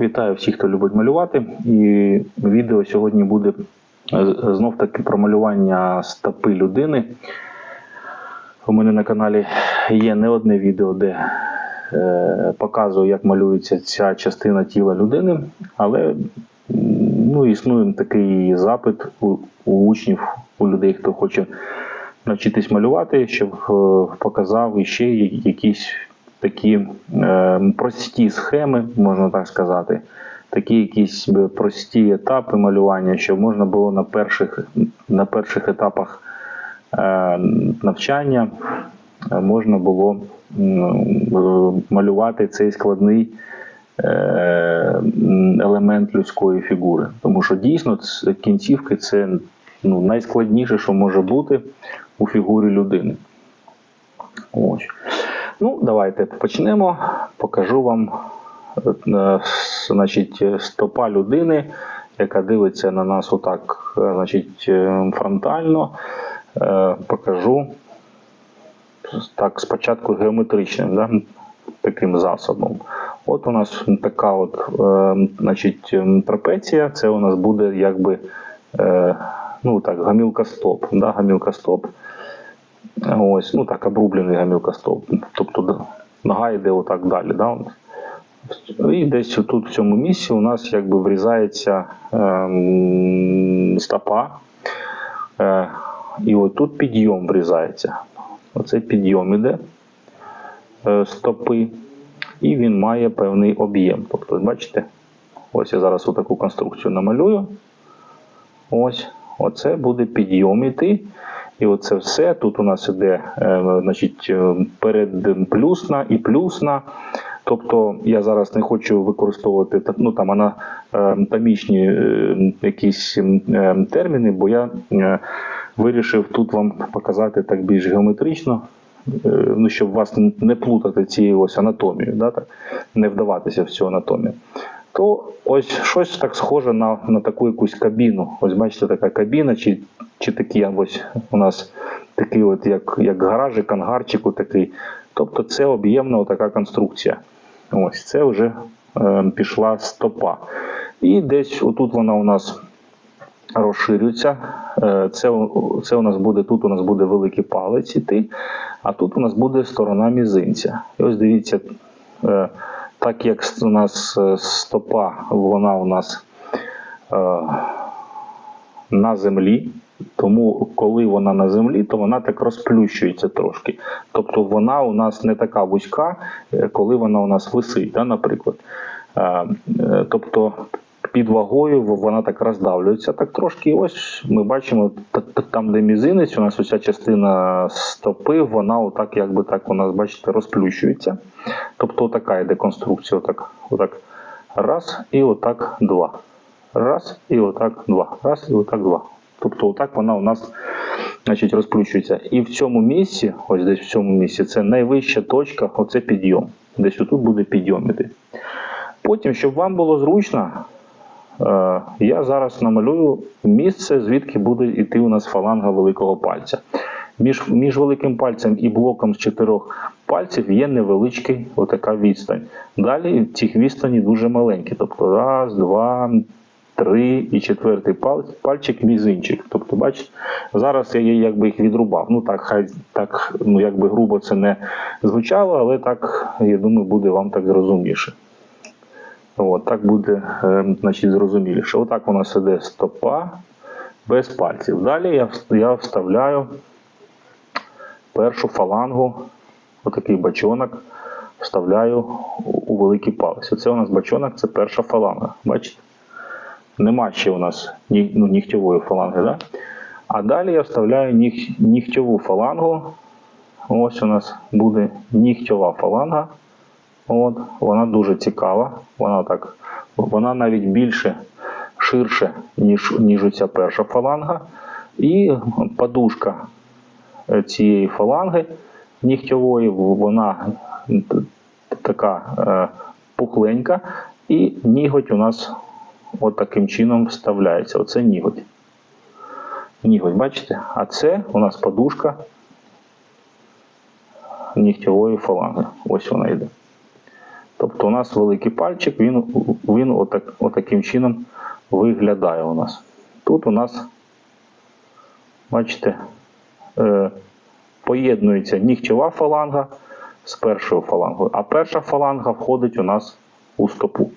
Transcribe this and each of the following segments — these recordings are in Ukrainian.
Вітаю всіх, хто любить малювати. І відео сьогодні буде знов таки про малювання стопи людини. У мене на каналі є не одне відео, де е, показую, як малюється ця частина тіла людини, але ну, існує такий запит у, у учнів, у людей, хто хоче навчитись малювати, щоб е, показав іще якісь такі е, прості схеми, можна так сказати, такі якісь прості етапи малювання, щоб можна було на перших, на перших етапах е, навчання е, можна було е, малювати цей складний е, елемент людської фігури. Тому що дійсно кінцівки це ну, найскладніше, що може бути у фігурі людини. Ось. Ну, давайте почнемо. Покажу вам е, значить, стопа людини, яка дивиться на нас отак, е, значить, е, фронтально. Покажу так, спочатку геометричним, да, таким засобом. От у нас така от, значить, трапеція, це у нас буде якби ну так, гамілка стоп. Да, гамілка стоп. Ось, ну так, обрублений гамілка стоп. Тобто нога йде отак далі. Да. І десь тут в цьому місці у нас якби врізається ем, стопа. Е, і тут підйом врізається. Оце підйом іде е, стопи, і він має певний об'єм. Тобто, бачите, ось я зараз таку конструкцію намалюю. Ось, оце буде підйом іти. І оце все. Тут у нас іде е, значить, е, передплюсна і плюсна. Тобто я зараз не хочу використовувати ну, там, анатомічні е, якісь терміни, бо я вирішив тут вам показати так більш геометрично, ну, щоб вас не плутати цією ось анатомією, да, так, не вдаватися в цю анатомію. То ось щось так схоже на, на таку якусь кабіну. Ось бачите, така кабіна, чи, чи такі ось у нас такий, от як, як гаражик, ангарчик такий. Тобто це об'ємна така конструкція. Ось це вже е, пішла стопа. І десь отут вона у нас розширюється. Е, Це, це у нас буде тут у нас буде великий палець іти, а тут у нас буде сторона мізинця. І ось дивіться, е, так як у нас е, стопа, вона у нас е, на землі. Тому, коли вона на землі, то вона так розплющується трошки. Тобто вона у нас не така вузька, е, коли вона у нас висить, да, наприклад. Е, Тобто під вагою вона так роздавлюється так трошки. І ось ми бачимо, там, де мізинець, у нас оця частина стопи, вона отак, якби так у нас, бачите, розплющується. Тобто така йде конструкція. Отак, отак. Раз і отак два. Раз і отак два. Раз і отак два. Тобто отак вона у нас значить, розплющується. І в цьому місці, ось десь в цьому місці, це найвища точка, оце підйом. Десь отут буде підйом іти. Потім, щоб вам було зручно, е, я зараз намалюю місце, звідки буде йти у нас фаланга великого пальця. Між, між великим пальцем і блоком з чотирьох пальців є невеличкий отака відстань. Далі ці відстані дуже маленькі. Тобто раз, два, три і четвертий пал- пальчик мізинчик. Тобто, бачите, зараз я якби їх відрубав. Ну так, хай так, ну якби грубо це не звучало, але так, я думаю, буде вам так зрозуміше. От, так буде е, значить, зрозуміліше. Отак у нас іде стопа без пальців. Далі я, я вставляю першу фалангу, отакий бачонок, вставляю у великий палець. Оце у нас бачонок, це перша фаланга. Бачите? Нема ще у нас ну, нігтєвої фаланги. Да? А далі я вставляю ніг, нігтєву фалангу. Ось у нас буде нігтєва фаланга. От, вона дуже цікава. Вона так, вона навіть більше, ширше, ніж, ніж оця перша фаланга. І подушка е, цієї фаланги нігтєвої, вона така е, пухленька, і ніготь у нас от таким чином вставляється. Оце ніготь. Ніготь, бачите? А це у нас подушка нігтєвої фаланги. Ось вона йде. Тобто у нас великий пальчик, він, він отак, отаким чином виглядає у нас. Тут у нас, бачите, е, поєднується нігтєва фаланга з першою фалангою, а перша фаланга входить у нас у стопу.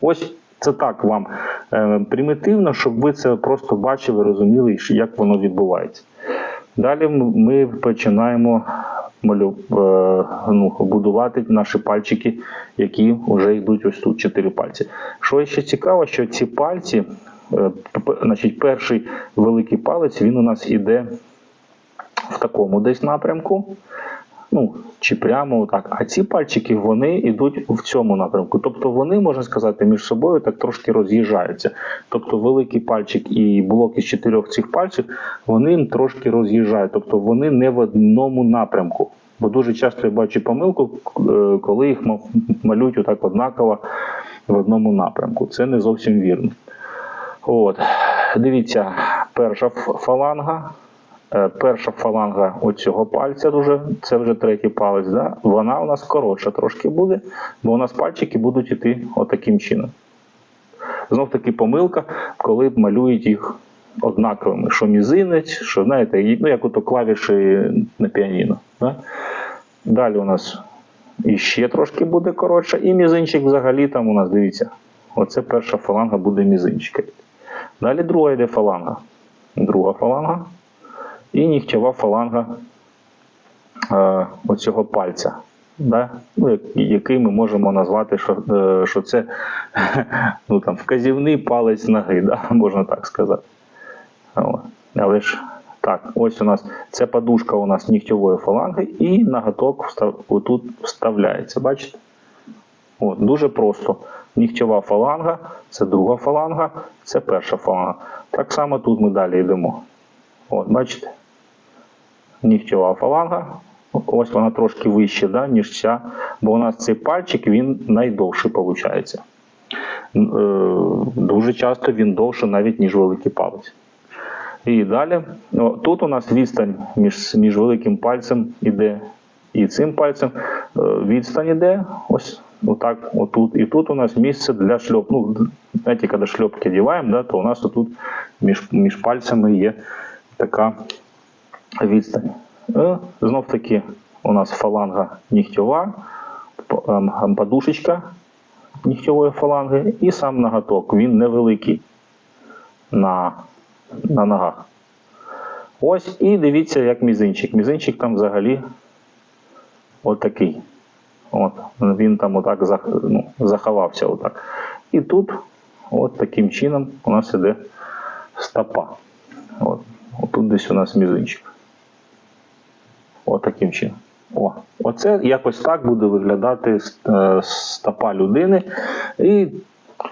Ось це так вам е, примітивно, щоб ви це просто бачили, розуміли, як воно відбувається. Далі ми починаємо малю, е, ну, будувати наші пальчики, які вже йдуть ось тут, чотири пальці. Що ще цікаво, що ці пальці, е, значить, перший великий палець, він у нас іде в такому десь напрямку. Ну, чи прямо отак. А ці пальчики вони йдуть в цьому напрямку. Тобто вони, можна сказати, між собою так трошки роз'їжджаються. Тобто великий пальчик і блок із чотирьох цих пальців вони трошки роз'їжджають. Тобто вони не в одному напрямку. Бо дуже часто я бачу помилку, е, коли їх малюють отак однаково в одному напрямку. Це не зовсім вірно. От. Дивіться, перша фаланга. Е, Перша фаланга оцього пальця, дуже, це вже третій палець, да? вона у нас коротша трошки буде, бо у нас пальчики будуть йти отаким чином. Знов таки помилка, коли малюють їх однаковими, що мізинець, що знаєте, ну, як ото клавіші на піаніно. Да? Далі у нас іще трошки буде коротше, і мізинчик взагалі там у нас, дивіться, оце перша фаланга буде мізинчика. Далі друга йде фаланга. Друга фаланга і нігтєва фаланга е, оцього пальця. Да? Ну, як- який ми можемо назвати, що, е, що це ну, там, вказівний палець ноги, да? можна так сказати. Але ж так, ось у нас це подушка у нас нігтєвої фаланги, і ноготок встав, отут вставляється. Бачите? От, дуже просто. Нігтєва фаланга, це друга фаланга, це перша фаланга. Так само тут ми далі йдемо. От, бачите? Нігтєва фаланга. Ось вона трошки вища, да, ніж ця, бо у нас цей пальчик він найдовший виходить. Дуже часто він довше навіть, ніж великий палець. І далі, тут у нас відстань між, між великим пальцем іде і цим пальцем. Е, Відстань іде ось отак, отут. І тут у нас місце для шльоп. Ну, знаєте, коли шльопки одягаємо, да, то у нас тут між, між пальцями є така відстань. Е, Знов таки у нас фаланга нігтєва, п- ем, подушечка нігтєвої фаланги і сам ноготок. Він невеликий на, на ногах. Ось і дивіться, як мізинчик. Мізинчик там взагалі отакий. От, він там отак ну, заховався. Отак. І тут, от таким чином, у нас іде стопа. От, отут десь у нас мізинчик. От таким чином. О, оце якось так буде виглядати е, стопа людини. І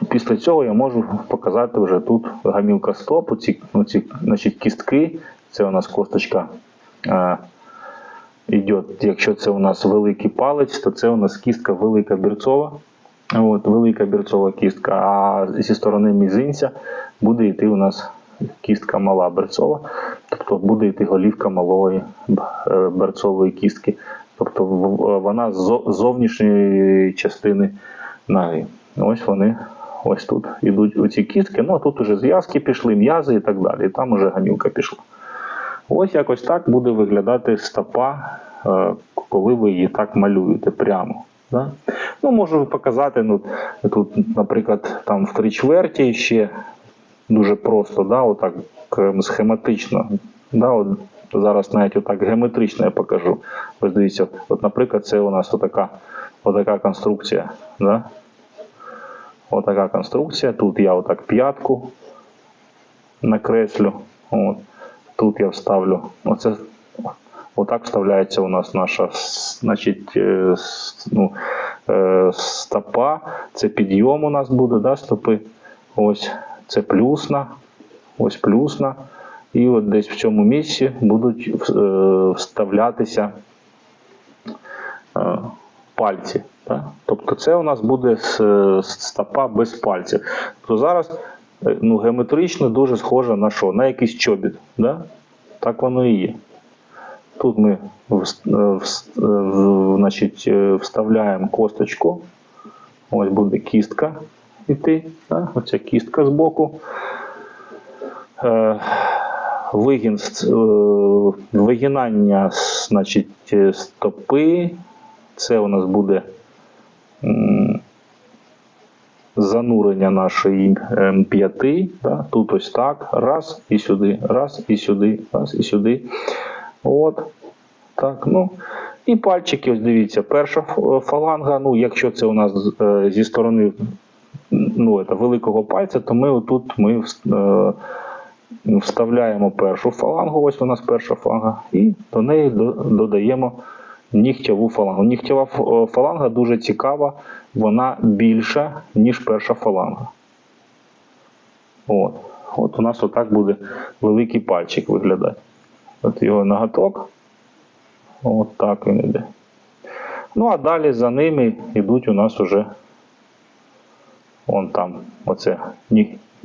після цього я можу показати вже тут гамілка стопу, ці, ці значить, кістки. Це у нас косточка. Е, Іде, якщо це у нас великий палець, то це у нас кістка велика бірцова. От, велика бірцова кістка, а зі сторони мізинця буде йти у нас кістка мала берцова, тобто буде йти голівка малої е, берцової кістки. Тобто вона з зовнішньої частини ноги. Ось вони ось тут йдуть оці кістки. Ну а тут уже зв'язки пішли, м'язи і так далі. І там уже гамілка пішла. Ось якось так буде виглядати стопа, е, коли ви її так малюєте прямо. Да? Ну, можу показати, ну, тут, наприклад, там в три чверті ще дуже просто, да, отак схематично. Да, от зараз навіть отак геометрично я покажу. Ось дивіться, от, наприклад, це у нас отака, отака конструкція. Да? Отака конструкція. Тут я отак п'ятку накреслю. От. Тут я вставлю. Оце отак вставляється у нас наша значить, е, ну, е, стопа. Це підйом у нас буде, да, стопи. Ось це плюсна. Ось плюсна. І от десь в цьому місці будуть е, вставлятися е, пальці. Да? Тобто це у нас буде стопа без пальців. То зараз е, ну, геометрично дуже схоже на що? На якийсь чобіт. Да? Так воно і є. Тут ми значить, вставляємо косточку Ось буде кістка йти. Да? Оця кістка збоку. Е, вигін, е, вигинання значить, е, стопи. Це у нас буде занурення нашої п'яти. Да? Тут ось так. Раз і сюди, раз і сюди, раз і сюди. От. Так, ну. І пальчики, ось дивіться, перша фаланга, ну, якщо це у нас зі сторони ну, це, великого пальця, то ми отут ми е, вставляємо першу фалангу, ось у нас перша фаланга, і до неї додаємо нігтєву фалангу. Нігтєва е, фаланга дуже цікава, вона більша, ніж перша фаланга. От. От у нас отак буде великий пальчик виглядати. От його ноготок. От так він іде. Ну, а далі за ними йдуть у нас уже вон там оце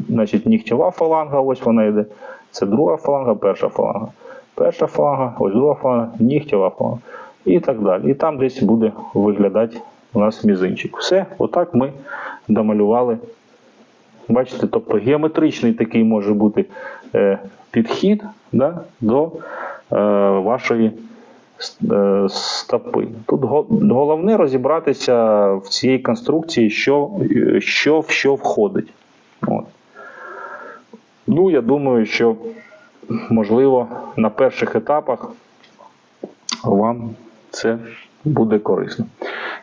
значить, нігтєва фаланга, ось вона йде. Це друга фаланга, перша фаланга. Перша фаланга, ось друга фаланга, нігтєва фаланга. І так далі. І там десь буде виглядати у нас мізинчик. Все, отак ми домалювали. Бачите, тобто геометричний такий може бути е, підхід да, до е, вашої стопи. Тут головне розібратися в цій конструкції, що, е, що в що входить. От. Ну, я думаю, що можливо на перших етапах вам це буде корисно.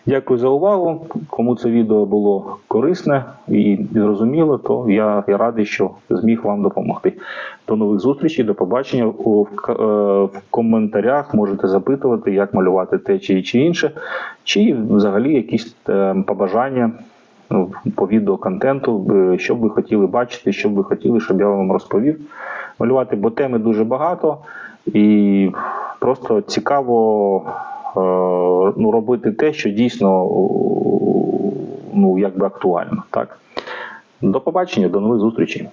Дякую за увагу. Кому це відео було корисне і зрозуміло, то я, радий, що зміг вам допомогти. До нових зустрічей, до побачення. Е, в коментарях можете запитувати, як малювати те чи, чи інше, чи взагалі якісь е, побажання ну, по відеоконтенту, е, що б ви хотіли бачити, що б ви хотіли, щоб я вам розповів. Малювати, бо теми дуже багато і просто цікаво ну, робити те, що дійсно ну, якби актуально. Так? До побачення, до нових зустрічей.